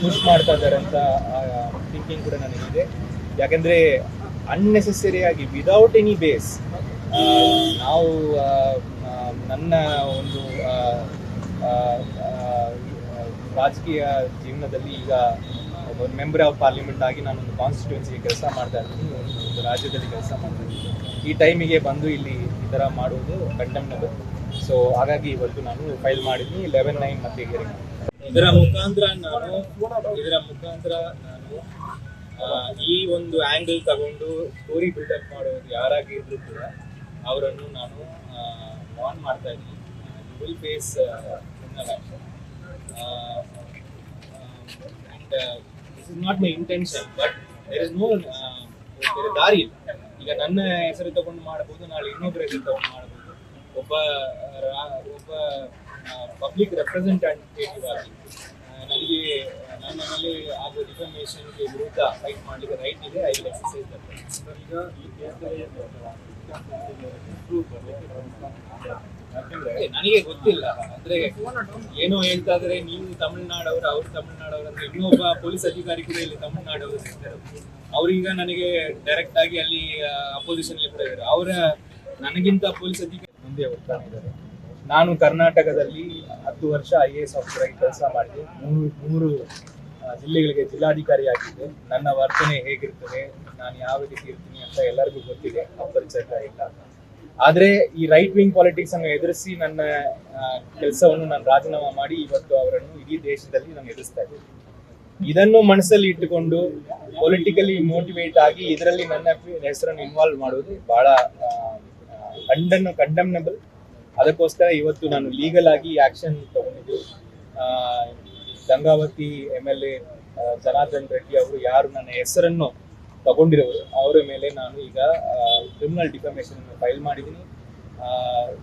Push ಮಾಡ್ತಾ ಇದ್ದಾರೆ ಅಂತ ಥಿಂಕಿಂಗ್ ಕೂಡ ನನಗಿದೆ. ಯಾಕಂದ್ರೆ ಅನ್ನೆಸೆಸರಿಯಾಗಿ ವಿದೌಟ್ ಎನಿ ಬೇಸ್ ನಾವು ನನ್ನ ಒಂದು ರಾಜಕೀಯ ಜೀವನದಲ್ಲಿ ಈಗ ಒಂದು ಮೆಂಬರ್ ಆಫ್ ಪಾರ್ಲಿಮೆಂಟ್ ಆಗಿ ನಾನೊಂದು ಕಾನ್ಸ್ಟಿಟ್ಯೂನ್ಸಿಗೆ ಕೆಲಸ ಮಾಡ್ತಾ ಇದ್ದೀನಿ, ಒಂದು ಒಂದು ರಾಜ್ಯದಲ್ಲಿ ಕೆಲಸ ಮಾಡ್ತಾ ಈ ಟೈಮಿಗೆ ಬಂದು ಇಲ್ಲಿ ಈ ಥರ ಮಾಡುವುದು ಕಂಟೆಂಪ್ಟಬಲ್ ಸೊ ಹಾಗಾಗಿ ಇವತ್ತು ನಾನು ಫೈಲ್ ಮಾಡಿದ್ದೀನಿ ಲೆವೆನ್ ನೈನ್ ಮತ್ತೆ ಇದರ ಮುಖಾಂತರ ನಾನು, ಇದರ ಮುಖಾಂತರ ನಾನು ಈ ಒಂದು ಆಂಗಲ್ ತಗೊಂಡು ಸ್ಟೋರಿ ಬಿಲ್ಡಪ್ ಮಾಡೋದು ಯಾರಾಗಿದ್ರು ಕೂಡ ಅವರನ್ನು ನಾನು ವಾನ್ ಮಾಡ್ತಾ ಇದ್ದೀನಿ. Will face and this is not my intention but there is no ಬೇರೆ ದಾರಿ ಇಲ್ಲ. ಈಗ ನನ್ನ ಹೆಸರು ತಗೊಂಡು ಮಾಡಬಹುದು ನಾಳೆ ಇನ್ನೊಬ್ಬರ ಹೆಸರು ತಗೊಂಡು ಮಾಡಬಹುದು ಒಬ್ಬ ಒಬ್ಬ ಪಬ್ಲಿಕ್ ರೆಪ್ರೆಸೆಂಟೇಟಿವ್ ಆಗಿ ನನಗೆ ನನ್ನಲ್ಲಿ ಆಗೋ ಡಿಫರ್ಮೇಷನ್ಗೆ ವಿರುದ್ಧ ಫೈಟ್ ಮಾಡಲಿಕ್ಕೆ ರೈಟ್ ಇದೆ ಐ ವಿಲ್ ಎಕ್ಸಸೈಸ್ ಈಗ ಈ ಕೇಸಲ್ಲಿ ನನಗೆ ಗೊತ್ತಿಲ್ಲ. ಅಂದ್ರೆ ಏನೋ ಹೇಳ್ತಾ ಇದ್ರೆ ನೀವು ತಮಿಳ್ನಾಡವರು ಅವ್ರು ತಮಿಳ್ನಾಡವರು ಅಂದ್ರೆ ಇನ್ನೊಬ್ಬ ಪೊಲೀಸ್ ಅಧಿಕಾರಿ ಕೂಡ ಇಲ್ಲಿ ತಮಿಳ್ನಾಡವರು ಸಿಗ್ತಾರೆ ಅವ್ರೀಗ ನನಗೆ ಡೈರೆಕ್ಟ್ ಆಗಿ ಅಲ್ಲಿ ಅಪೋಸಿಷನ್ ಕೂಡ ಇದ್ದಾರೆ. ಅವರ ನನಗಿಂತ ಪೊಲೀಸ್ ಅಧಿಕಾರಿ ಮುಂದೆ ಹೋಗ್ತಾ ಇದ್ದಾರೆ ನಾನು ಕರ್ನಾಟಕದಲ್ಲಿ ಹತ್ತು ವರ್ಷ ಐ ಎ ಎಸ್ ಆಫೀಸರ್ ಆಗಿ ಕೆಲಸ ಮಾಡಿದೆ. ಮೂರು ಮೂರು ಜಿಲ್ಲೆಗಳಿಗೆ ಜಿಲ್ಲಾಧಿಕಾರಿ ಆಗಿದ್ದೆ ನನ್ನ ವರ್ತನೆ ಹೇಗಿರ್ತದೆ, ನಾನು ಯಾವ ರೀತಿ ಇರ್ತೀನಿ ಅಂತ ಎಲ್ಲರಿಗೂ ಗೊತ್ತಿದೆ, ಅಪರಿಚಿತ ಇಲ್ಲ. ಆದ್ರೆ ಈ ರೈಟ್ ವಿಂಗ್ ಪಾಲಿಟಿಕ್ಸ್ ಅನ್ನು ಎದುರಿಸಿ ನನ್ನ ಕೆಲಸವನ್ನು ನಾನು ರಾಜೀನಾಮೆ ಮಾಡಿ ಇವತ್ತು ಅವರನ್ನು ಇಡೀ ದೇಶದಲ್ಲಿ ನಾನು ಎದುರಿಸ್ತಾ ಇದ್ದೀನಿ. ಇದನ್ನು ಮನಸ್ಸಲ್ಲಿ ಇಟ್ಟುಕೊಂಡು ಪೊಲಿಟಿಕಲಿ ಮೋಟಿವೇಟ್ ಆಗಿ ಇದರಲ್ಲಿ ನನ್ನ ಹೆಸರನ್ನು ಇನ್ವಾಲ್ವ್ ಮಾಡೋದು ಬಹಳ ಕಂಡನ್ನು ಕಂಡಮ್ನಬಲ್ ಅದಕ್ಕೋಸ್ಕರ ಇವತ್ತು ನಾನು ಲೀಗಲ್ ಆಗಿ ಆಕ್ಷನ್ ತಗೊಂಡಿದ್ದು. ಆ, Gangavathi M L A Janardhan Reddy ಅವರು ಯಾರು ನನ್ನ ಹೆಸರನ್ನು ತಗೊಂಡಿರೋರು ಅವರ ಮೇಲೆ ನಾನು ಈಗ ಕ್ರಿಮಿನಲ್ ಡಿಫಾಮೇಷನ್ ಫೈಲ್ ಮಾಡಿದ್ದೀನಿ.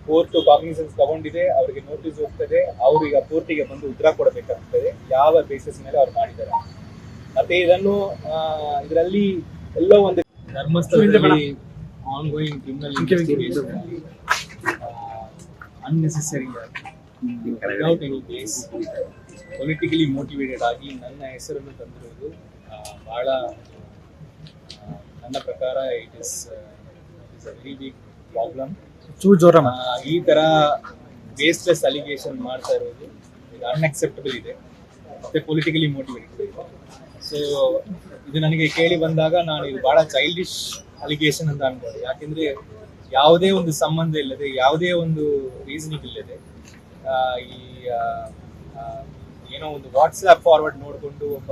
ಕೋರ್ಟ್ ಕಾಗ್ನಿಸೆನ್ಸ್ ತಗೊಂಡಿದೆ ಅವರಿಗೆ ನೋಟಿಸ್ ಹೋಗ್ತದೆ ಅವರು ಈಗ ಕೋರ್ಟಿಗೆ ಬಂದು ಉತ್ತರ ಕೊಡಬೇಕಾಗ್ತದೆ ಯಾವ ಬೇಸಿಸ್ ಮೇಲೆ ಅವ್ರು ಮಾಡಿದ್ದಾರೆ. ಮತ್ತೆ ಇದನ್ನು ಇದರಲ್ಲಿ ಎಲ್ಲೋ ಒಂದು ಧರ್ಮಸ್ಥಳದಲ್ಲಿ on going criminal unnecessary without any base politically motivated ಆಗಿ ನನ್ನ ಹೆಸರನ್ನು ತಂದಿರುವುದು ಬಹಳ ನನ್ನ ಪ್ರಕಾರ it is is a very big problem ಚೂ ಜೋರ ಈ ತರ ಬೇಸ್ಲೆಸ್ ಅಲಿಗೇಷನ್ ಮಾಡ್ತಾ ಇರೋದು ಇದು ಅನ್ಅಕ್ಸೆಪ್ಟಬಲ್ ಇದೆ. ಮತ್ತೆ ಪೊಲಿಟಿಕಲಿ ಮೋಟಿವೇಟೆಡ್ ಇದೆ. ಸೊ ಇದು ನನಗೆ ಕೇಳಿ ಬಂದಾಗ ನಾನು ಇದು ಬಹಳ ಚೈಲ್ಡಿಶ್ ಅಲಿಗೇಷನ್ ಅಂತ ಅನ್ಕೊಂಡೆ ಯಾಕೆಂದ್ರೆ ಯಾವುದೇ ಒಂದು ಸಂಬಂಧ ಇಲ್ಲದೆ, ಯಾವುದೇ ಒಂದು ರೀಸನಿಂಗ್ ಇಲ್ಲದೆ ಈ ಏನೋ ಒಂದು ವಾಟ್ಸ್ಆ್ಯಪ್ ಫಾರ್ವರ್ಡ್ ನೋಡಿಕೊಂಡು ಒಬ್ಬ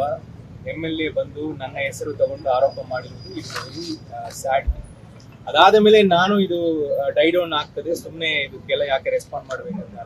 ಎಂ ಎಲ್ ಎ ಬಂದು ನನ್ನ ಹೆಸರು ತಗೊಂಡು ಆರೋಪ ಮಾಡಿರುವುದು ಇಟ್ಸ್ ವೆರಿ ಸ್ಯಾಡ್ ಅದಾದ ಮೇಲೆ ನಾನು ಇದು ಡೈಡೌನ್ ಆಗ್ತದೆ. ಸುಮ್ಮನೆ ಇದಕ್ಕೆಲ್ಲ ಯಾಕೆ ರೆಸ್ಪಾಂಡ್ ಮಾಡಬೇಕಂತ